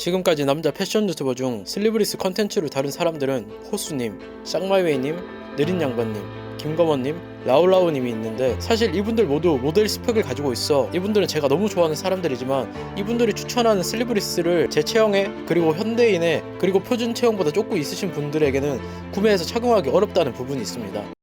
지금까지 남자 패션 유튜버 중 슬리브리스 컨텐츠를 다룬 사람들은 호수님, 쌍마이웨이님, 느린 양반님, 김검원님, 라울라우님이 있는데 사실 이분들 모두 모델 스펙을 가지고 있어 이분들은 제가 너무 좋아하는 사람들이지만 이분들이 추천하는 슬리브리스를 제 체형에 그리고 현대인의 그리고 표준 체형보다 조금 있으신 분들에게는 구매해서 착용하기 어렵다는 부분이 있습니다.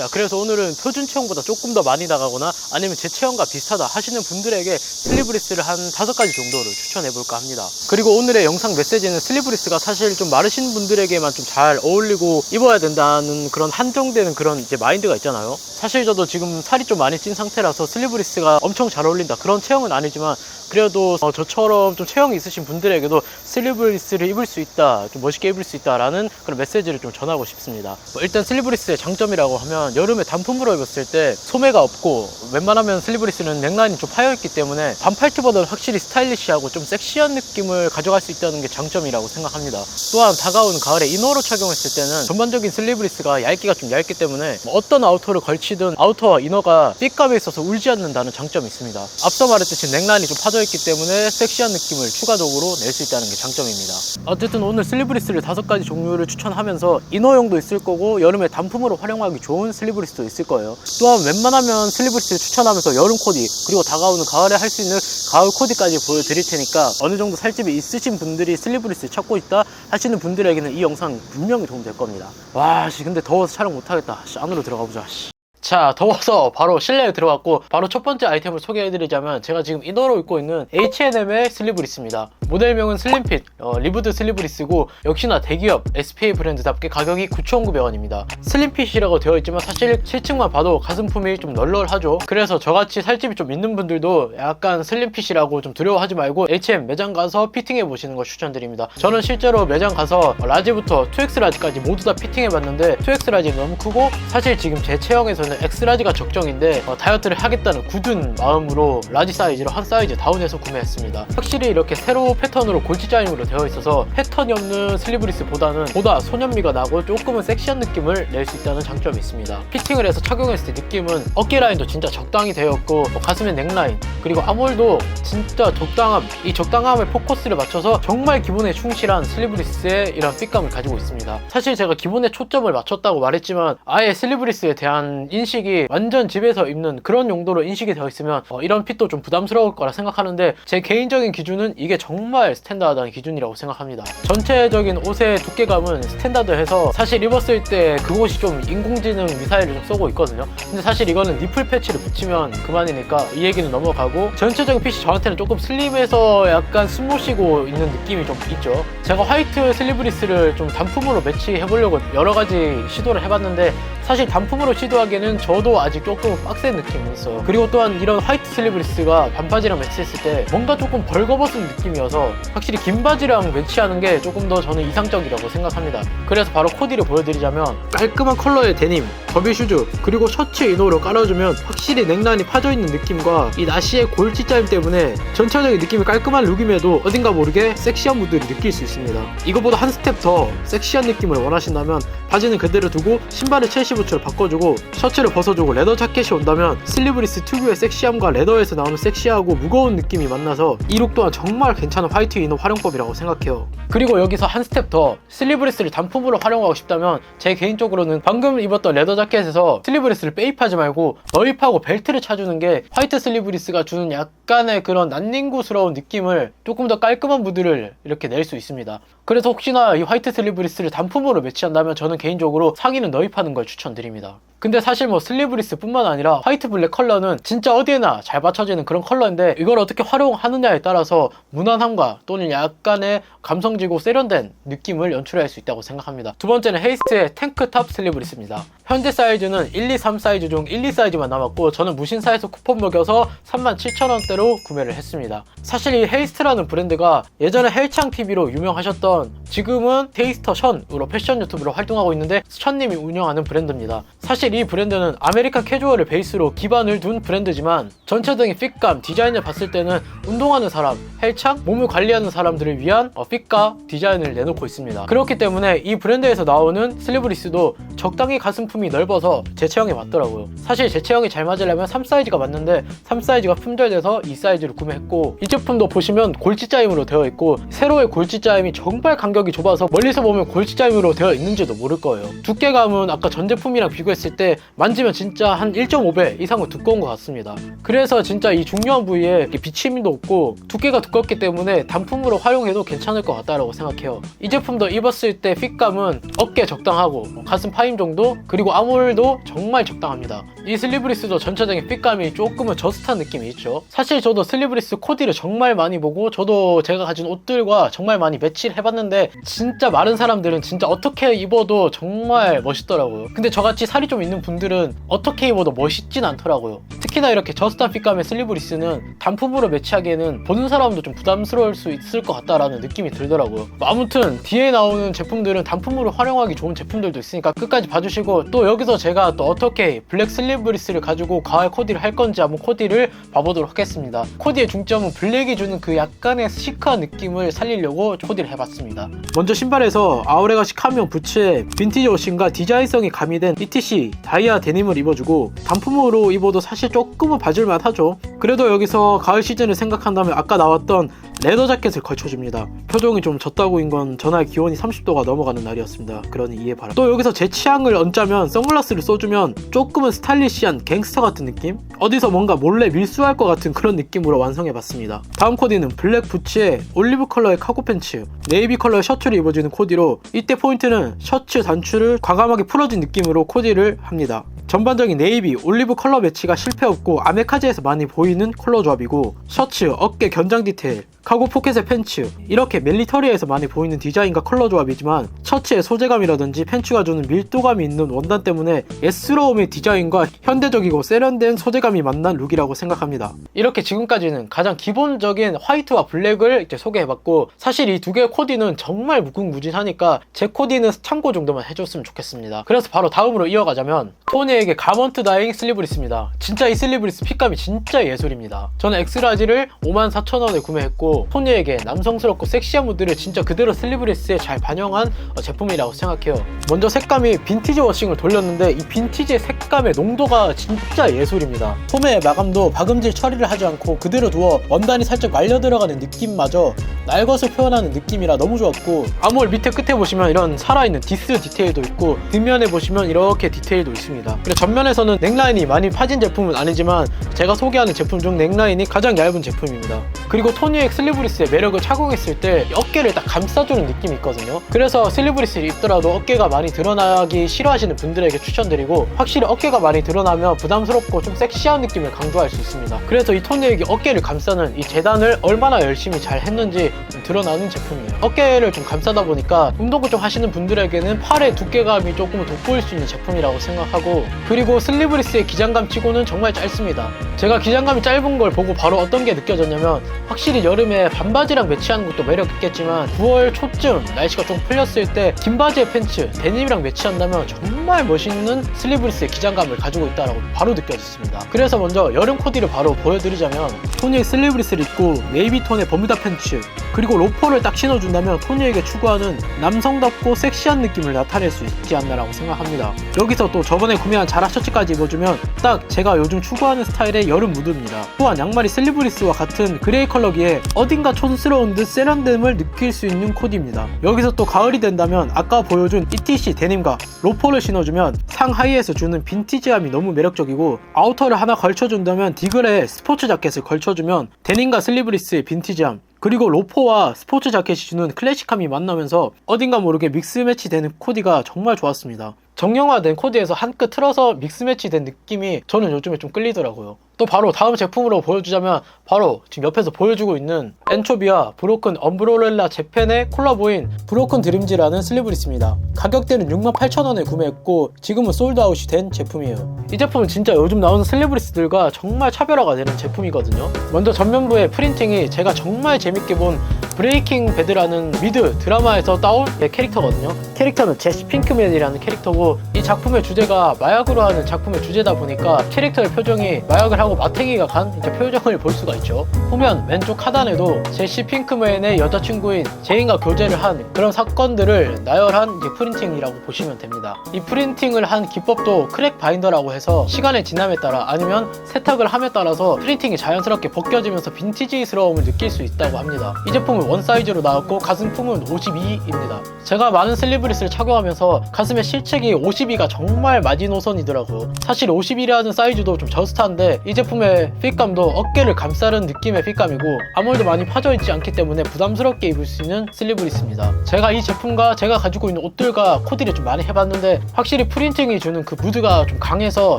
자, 그래서 오늘은 표준 체형보다 조금 더 많이 나가거나 아니면 제 체형과 비슷하다 하시는 분들에게 슬리브리스를 한 다섯 가지 정도를 추천해 볼까 합니다. 그리고 오늘의 영상 메시지는 슬리브리스가 사실 좀 마르신 분들에게만 좀 잘 어울리고 입어야 된다는 그런 한정되는 그런 이제 마인드가 있잖아요. 사실 저도 지금 살이 좀 많이 찐 상태라서 슬리브리스가 엄청 잘 어울린다 그런 체형은 아니지만 그래도 어, 저처럼 좀 체형이 있으신 분들에게도 슬리브리스를 입을 수 있다, 좀 멋있게 입을 수 있다라는 그런 메시지를 좀 전하고 싶습니다. 뭐 일단 슬리브리스의 장점이라고 하면 여름에 단품으로 입었을 때 소매가 없고 웬만하면 슬리브리스는 넥라인이 좀 파여 있기 때문에 반팔티보다는 확실히 스타일리시하고 좀 섹시한 느낌을 가져갈 수 있다는 게 장점이라고 생각합니다. 또한 다가오는 가을에 이너로 착용했을 때는 전반적인 슬리브리스가 얇기가 좀 얇기 때문에 뭐 어떤 아우터를 걸치든 아우터와 이너가 핏감에 있어서 울지 않는다는 장점이 있습니다. 앞서 말했듯이 넥라인이 좀 파져 있기 때문에 섹시한 느낌을 추가적으로 낼 수 있다는 게 장점입니다. 어쨌든 오늘 슬리브리스를 다섯 가지 종류를 추천하면서 이너용도 있을 거고 여름에 단품으로 활용하기 좋은 슬리브리스도 있을 거예요. 또한 웬만하면 슬리브리스를 추천하면서 여름 코디 그리고 다가오는 가을에 할 수 있는 가을 코디까지 보여드릴 테니까 어느 정도 살집이 있으신 분들이 슬리브리스 찾고 있다 하시는 분들에게는 이 영상 분명히 도움될 겁니다. 와, 씨, 근데 더워서 촬영 못하겠다. 씨, 안으로 들어가 보자. 씨. 자, 더워서 바로 실내에 들어왔고 바로 첫 번째 아이템을 소개해드리자면 제가 지금 이너로 입고 있는 H&M의 슬리브리스입니다. 모델명은 슬림핏, 어, 리브드 슬리브리스고 역시나 대기업 SPA 브랜드답게 가격이 9,900원입니다. 슬림핏이라고 되어 있지만 사실 실측만 봐도 가슴품이 좀 널널하죠. 그래서 저같이 살집이 좀 있는 분들도 약간 슬림핏이라고 좀 두려워하지 말고 H&M 매장 가서 피팅해 보시는 걸 추천드립니다. 저는 실제로 매장 가서 라지부터 2X 라지까지 모두 다 피팅해 봤는데 2X 라지는 너무 크고 사실 지금 제 체형에서는 X 라지가 적정인데 어, 다이어트를 하겠다는 굳은 마음으로 라지 사이즈로 한 사이즈 다운해서 구매했습니다. 확실히 이렇게 세로 패턴으로 골지 짜임으로 되어 있어서 패턴이 없는 슬리브리스보다는 보다 소년미가 나고 조금은 섹시한 느낌을 낼 수 있다는 장점이 있습니다. 피팅을 해서 착용했을 때 느낌은 어깨 라인도 진짜 적당히 되어 있고 뭐 가슴의 넥라인 그리고 아몰도 진짜 적당함 이 적당함에 포커스를 맞춰서 정말 기본에 충실한 슬리브리스의 이런 핏감을 가지고 있습니다. 사실 제가 기본에 초점을 맞췄다고 말했지만 아예 슬리브리스에 대한 인식이 완전 집에서 입는 그런 용도로 인식이 되어 있으면 어, 이런 핏도 좀 부담스러울 거라 생각하는데 제 개인적인 기준은 이게 정말 스탠다드한 기준이라고 생각합니다. 전체적인 옷의 두께감은 스탠다드해서 사실 입었을 때 그곳이 좀 인공지능 미사일을 좀 쏘고 있거든요. 근데 사실 이거는 니플 패치를 붙이면 그만이니까 이 얘기는 넘어가고 전체적인 핏이 저한테는 조금 슬림해서 약간 스무시고 있는 느낌이 좀 있죠. 제가 화이트 슬리브리스를 좀 단품으로 매치해 보려고 여러 가지 시도를 해봤는데 사실 단품으로 시도하기에는 저도 아직 조금 빡센 느낌이 있어요. 그리고 또한 이런 화이트 슬리브리스가 반바지랑 매치했을 때 뭔가 조금 벌거벗은 느낌이어서 확실히 긴 바지랑 매치하는 게 조금 더 저는 이상적이라고 생각합니다. 그래서 바로 코디를 보여드리자면 깔끔한 컬러의 데님, 더비 슈즈, 그리고 셔츠 이너로 깔아주면 확실히 넥라인이 파져있는 느낌과 이 나시의 골치 짜임 때문에 전체적인 느낌이 깔끔한 룩임에도 어딘가 모르게 섹시한 분들이 느낄 수 있습니다. 이거보다 한 스텝 더 섹시한 느낌을 원하신다면 바지는 그대로 두고 신발을 첼시 부츠로 바꿔주고 셔츠를 벗어주고 레더 자켓이 온다면 슬리브리스 특유의 섹시함과 레더에서 나오는 섹시하고 무거운 느낌이 만나서 이 룩 또한 정말 괜찮은 화이트 이너 활용법이라고 생각해요. 그리고 여기서 한 스텝 더 슬리브리스를 단품으로 활용하고 싶다면 제 개인적으로는 방금 입었던 레더 자켓에서 슬리브리스를 빼입하지 말고 너입하고 벨트를 차주는 게 화이트 슬리브리스가 주는 약간의 그런 난닝구스러운 느낌을 조금 더 깔끔한 무드를 이렇게 낼 수 있습니다. 그래서 혹시나 이 화이트 슬리브리스를 단품으로 매치한다면 저는 개인적으로 상의는 너입하는 걸 추천 드립니다. 근데 사실 뭐 슬리브리스 뿐만 아니라 화이트 블랙 컬러는 진짜 어디에나 잘 맞춰지는 그런 컬러인데 이걸 어떻게 활용하느냐에 따라서 무난함과 또는 약간의 감성지고 세련된 느낌을 연출할 수 있다고 생각합니다. 두 번째는 헤이스트의 탱크탑 슬리브리스입니다. 현재 사이즈는 1, 2, 3 사이즈 중 1, 2 사이즈만 남았고 저는 무신사에서 쿠폰 먹여서 37,000원대로 구매를 했습니다. 사실 이 헤이스트라는 브랜드가 예전에 헬창 TV로 유명하셨던 지금은 테이스터 션으로 패션 유튜브로 활동하고 있는데 션님이 운영하는 브랜드입니다. 사실 이 브랜드는 아메리칸 캐주얼을 베이스로 기반을 둔 브랜드지만 전체적인 핏감, 디자인을 봤을 때는 운동하는 사람, 헬창, 몸을 관리하는 사람들을 위한 어, 핏과 디자인을 내놓고 있습니다. 그렇기 때문에 이 브랜드에서 나오는 슬리브리스도 적당히 가슴품이 넓어서 제 체형에 맞더라고요. 사실 제 체형이 잘 맞으려면 3 사이즈가 맞는데 3 사이즈가 품절돼서 2 사이즈를 구매했고 이 제품도 보시면 골지짜임으로 되어 있고 세로의 골지짜임이 정말 간격 이 좁아서 멀리서 보면 골지짜임으로 되어 있는지도 모를 거예요. 두께감은 아까 전 제품이랑 비교했을 때 만지면 진짜 한 1.5배 이상은 두꺼운 것 같습니다. 그래서 진짜 이 중요한 부위에 비침도 없고 두께가 두껍기 때문에 단품으로 활용해도 괜찮을 것 같다라고 생각해요. 이 제품도 입었을 때 핏감은 어깨 적당하고 가슴 파임 정도 그리고 아몰도 정말 적당합니다. 이 슬리브리스도 전체적인 핏감이 조금은 저스트한 느낌이 있죠. 사실 저도 슬리브리스 코디를 정말 많이 보고 저도 제가 가진 옷들과 정말 많이 매치를 해봤는데 진짜 마른 사람들은 진짜 어떻게 입어도 정말 멋있더라고요. 근데 저같이 살이 좀 있는 분들은 어떻게 입어도 멋있진 않더라고요. 특히나 이렇게 저스트한 핏감의 슬리브리스는 단품으로 매치하기에는 보는 사람도 좀 부담스러울 수 있을 것 같다라는 느낌이 들더라고요. 뭐 아무튼 뒤에 나오는 제품들은 단품으로 활용하기 좋은 제품들도 있으니까 끝까지 봐주시고 또 여기서 제가 또 어떻게 블랙 슬리브리스를 가지고 가을 코디를 할 건지 한번 코디를 봐보도록 하겠습니다. 코디의 중점은 블랙이 주는 그 약간의 시크한 느낌을 살리려고 코디를 해봤습니다. 먼저 신발에서 아우레가시 카미온 부츠에 빈티지 옷인가 디자인성이 가미된 ETC 다이아 데님을 입어주고 단품으로 입어도 사실 조금은 봐줄만 하죠. 그래도 여기서 가을 시즌을 생각한다면 아까 나왔던 레더 자켓을 걸쳐줍니다. 표정이 좀 졌다고인 건 전날 기온이 30도가 넘어가는 날이었습니다. 그러니 이해 바랍니다. 또 여기서 제 취향을 얹자면 선글라스를 써주면 조금은 스타일리시한 갱스터 같은 느낌? 어디서 뭔가 몰래 밀수할 것 같은 그런 느낌으로 완성해봤습니다. 다음 코디는 블랙 부츠에 올리브 컬러의 카고 팬츠, 네이비 컬러의 셔츠를 입어주는 코디로 이때 포인트는 셔츠 단추를 과감하게 풀어진 느낌으로 코디를 합니다. 전반적인 네이비, 올리브 컬러 매치가 실패 없고 아메카지에서 많이 보이는 컬러 조합이고 셔츠, 어깨 견장 디테일, 카고 포켓의 팬츠 이렇게 멜리터리에서 많이 보이는 디자인과 컬러 조합이지만 셔츠의 소재감이라든지 팬츠가 주는 밀도감이 있는 원단 때문에 예스러움의 디자인과 현대적이고 세련된 소재감이 만난 룩이라고 생각합니다. 이렇게 지금까지는 가장 기본적인 화이트와 블랙을 이제 소개해봤고 사실 이 두 개의 코디는 정말 무궁무진하니까 제 코디는 참고 정도만 해줬으면 좋겠습니다. 그래서 바로 다음으로 이어가자면 토니에게 가먼트 다잉 슬리브리스입니다. 진짜 이 슬리브리스 핏감이 진짜 예술입니다. 저는 엑스라지를 54,000원에 구매했고 토니에게 남성스럽고 섹시한 무드를 진짜 그대로 슬리브리스에 잘 반영한 어, 제품이라고 생각해요. 먼저 색감이 빈티지 워싱을 돌렸는데 이 빈티지의 색감의 농도가 진짜 예술입니다. 소매의 마감도 박음질 처리를 하지 않고 그대로 두어 원단이 살짝 말려 들어가는 느낌마저 날 것을 표현하는 느낌이라 너무 좋았고 아몰 밑에 끝에 보시면 이런 살아있는 디스 디테일도 있고 뒷면에 보시면 이렇게 디테일도 있습니다. 그리고 전면에서는 넥라인이 많이 파진 제품은 아니지만 제가 소개하는 제품 중 넥라인이 가장 얇은 제품입니다. 그리고 토니엑 슬리브리스의 매력을 착용했을 때 어깨를 딱 감싸주는 느낌이 있거든요. 그래서 슬리브리스를 입더라도 어깨가 많이 드러나기 싫어하시는 분들에게 추천드리고 확실히 어깨가 많이 드러나면 부담스럽고 좀 섹시한 느낌을 강조할 수 있습니다. 그래서 이 토니엑이 어깨를 감싸는 이 재단을 얼마나 열심히 잘 했는지 좀 드러나는 제품이에요. 어깨를 좀 감싸다 보니까 운동을 좀 하시는 분들에게는 팔의 두께감이 조금 돋보일 수 있는 제품이라고 생각하고 그리고 슬리브리스의 기장감 치고는 정말 짧습니다. 제가 기장감이 짧은 걸 보고 바로 어떤 게 느껴졌냐면 확실히 여름에 반바지랑 매치하는 것도 매력 있겠지만 9월 초쯤 날씨가 좀 풀렸을 때 긴 바지에 팬츠, 데님이랑 매치한다면 정말 멋있는 슬리브리스의 기장감을 가지고 있다라고 바로 느껴졌습니다. 그래서 먼저 여름 코디를 바로 보여드리자면 토니의 슬리브리스를 입고 네이비 톤의 버뮤다 팬츠 그리고 로퍼를 딱 신어준다면 토니에게 추구하는 남성답고 섹시한 느낌을 나타낼 수 있지 않나라고 생각합니다. 여기서 또 저번에 구매한 자라 셔츠까지 입어주면 딱 제가 요즘 추구하는 스타일의 여름 무드입니다. 또한 양말이 슬리브리스와 같은 그레이 컬러 기에 어딘가 촌스러운 듯 세련됨을 느낄 수 있는 코디입니다. 여기서 또 가을이 된다면 아까 보여준 ETC 데님과 로퍼를 신어주면 상하이에서 주는 빈티지함이 너무 매력적이고 아우터를 하나 걸쳐준다면 디글의 스포츠 자켓을 걸쳐주면 데님과 슬리브리스의 빈티지함 그리고 로퍼와 스포츠 자켓이 주는 클래식함이 만나면서 어딘가 모르게 믹스 매치 되는 코디가 정말 좋았습니다. 정형화된 코디에서 한 끗 틀어서 믹스 매치 된 느낌이 저는 요즘에 좀 끌리더라고요. 또 바로 다음 제품으로 보여주자면 바로 지금 옆에서 보여주고 있는 엔초비와 브로큰 엄브로렐라 재팬의 콜라보인 브로큰 드림즈라는 슬리브리스입니다. 가격대는 68,000원에 구매했고 지금은 솔드아웃이 된 제품이에요. 이 제품은 진짜 요즘 나오는 슬리브리스들과 정말 차별화가 되는 제품이거든요. 먼저 전면부의 프린팅이 제가 정말 재밌게 본 브레이킹 배드라는 미드 드라마에서 따온 예, 캐릭터거든요. 캐릭터는 제시 핑크맨이라는 캐릭터고 이 작품의 주제가 마약으로 하는 작품의 주제다 보니까 캐릭터의 표정이 마약을 하고 마탱이가 간 이제 표정을 볼 수가 있죠. 후면 왼쪽 하단에도 제시 핑크맨의 여자친구인 제인과 교제를 한 그런 사건들을 나열한 이제 프린팅이라고 보시면 됩니다. 이 프린팅을 한 기법도 크랙 바인더라고 해서 시간의 지남에 따라 아니면 세탁을 함에 따라서 프린팅이 자연스럽게 벗겨지면서 빈티지스러움을 느낄 수 있다고 합니다. 이 제품은 원 사이즈로 나왔고 가슴품은 52입니다. 제가 많은 슬리브리스를 착용하면서 가슴에 실책이 52가 정말 마지노선이더라고요. 사실 51이라는 사이즈도 좀 저스트한데 이제 품의 핏감도 어깨를 감싸는 느낌의 핏감이고 아무래도 많이 파져 있지 않기 때문에 부담스럽게 입을 수 있는 슬리브리스입니다. 제가 이 제품과 제가 가지고 있는 옷들과 코디를 좀 많이 해봤는데 확실히 프린팅이 주는 그 무드가 좀 강해서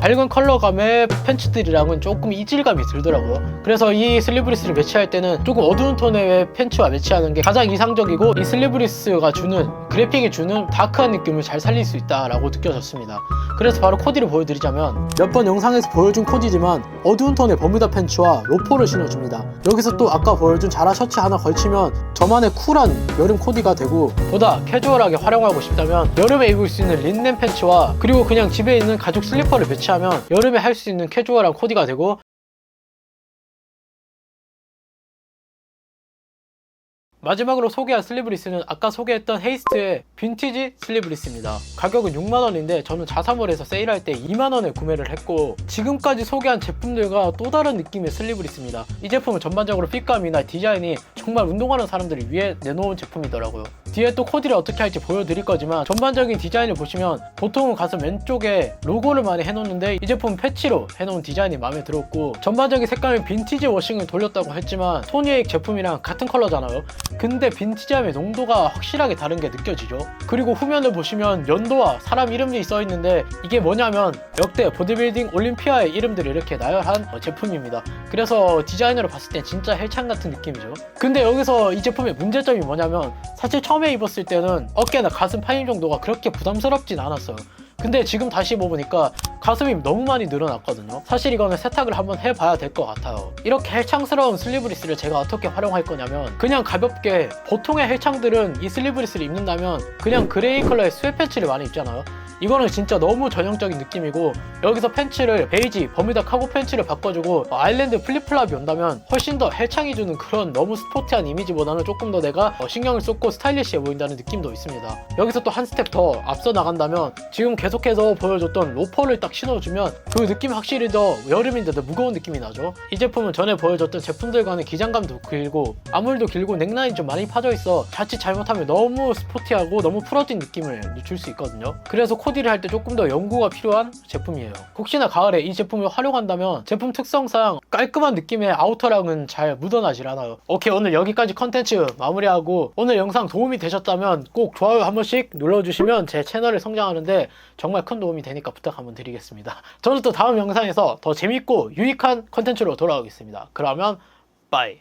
밝은 컬러감의 팬츠들이랑은 조금 이질감이 들더라고요. 그래서 이 슬리브리스를 매치할 때는 조금 어두운 톤의 팬츠와 매치하는 게 가장 이상적이고 이 슬리브리스가 주는 그래픽이 주는 다크한 느낌을 잘 살릴 수 있다라고 느껴졌습니다. 그래서 바로 코디를 보여드리자면 몇 번 영상에서 보여준 코디지만 어두운 톤의 버뮤다 팬츠와 로퍼를 신어줍니다. 여기서 또 아까 보여준 자라 셔츠 하나 걸치면 저만의 쿨한 여름 코디가 되고 보다 캐주얼하게 활용하고 싶다면 여름에 입을 수 있는 린넨 팬츠와 그리고 그냥 집에 있는 가죽 슬리퍼를 배치하면 여름에 할 수 있는 캐주얼한 코디가 되고 마지막으로 소개할 슬리브리스는 아까 소개했던 헤이스트의 빈티지 슬리브리스입니다. 가격은 6만원인데 저는 자사몰에서 세일할 때 2만원에 구매를 했고 지금까지 소개한 제품들과 또 다른 느낌의 슬리브리스입니다. 이 제품은 전반적으로 핏감이나 디자인이 정말 운동하는 사람들을 위해 내놓은 제품이더라고요. 뒤에 또 코디를 어떻게 할지 보여드릴 거지만 전반적인 디자인을 보시면 보통은 가슴 왼쪽에 로고를 많이 해놓는데 이 제품은 패치로 해놓은 디자인이 마음에 들었고 전반적인 색감이 빈티지 워싱을 돌렸다고 했지만 소니에익 제품이랑 같은 컬러잖아요. 근데 빈티지함의 농도가 확실하게 다른 게 느껴지죠. 그리고 후면을 보시면 연도와 사람 이름이 써 있는데 이게 뭐냐면 역대 보디빌딩 올림피아의 이름들을 이렇게 나열한 어, 제품입니다. 그래서 디자인으로 봤을 땐 진짜 헬창 같은 느낌이죠. 근데 여기서 이 제품의 문제점이 뭐냐면 사실 처음에 입었을 때는 어깨나 가슴 파임 정도가 그렇게 부담스럽진 않았어요. 근데 지금 다시 입어보니까 가슴이 너무 많이 늘어났거든요. 사실 이거는 세탁을 한번 해봐야 될 것 같아요. 이렇게 헬창스러운 슬리브리스를 제가 어떻게 활용할 거냐면 그냥 가볍게 보통의 헬창들은 이 슬리브리스를 입는다면 그냥 그레이 컬러의 스웨 팬츠를 많이 입잖아요. 이거는 진짜 너무 전형적인 느낌이고 여기서 팬츠를 베이지 버뮤다 카고 팬츠를 바꿔주고 어, 아일랜드 플립플랍이 온다면 훨씬 더 헬창이 주는 그런 너무 스포티한 이미지보다는 조금 더 내가 어, 신경을 쏟고 스타일리시해 보인다는 느낌도 있습니다. 여기서 또 한 스텝 더 앞서 나간다면 지금 계속해서 보여줬던 로퍼를 딱 신어주면 그 느낌이 확실히 더 여름인데도 무거운 느낌이 나죠. 이 제품은 전에 보여줬던 제품들과는 기장감도 길고 아무래도 길고 넥라인이 좀 많이 파져 있어 자칫 잘못하면 너무 스포티하고 너무 풀어진 느낌을 줄 수 있거든요. 그래서 코디를 할 때 조금 더 연구가 필요한 제품이에요. 혹시나 가을에 이 제품을 활용한다면 제품 특성상 깔끔한 느낌의 아우터랑은 잘 묻어나질 않아요. 오케이 오늘 여기까지 컨텐츠 마무리하고 오늘 영상 도움이 되셨다면 꼭 좋아요 한 번씩 눌러주시면 제 채널을 성장하는데 정말 큰 도움이 되니까 부탁 한번 드리겠습니다. 저는 또 다음 영상에서 더 재밌고 유익한 컨텐츠로 돌아오겠습니다. 그러면 빠이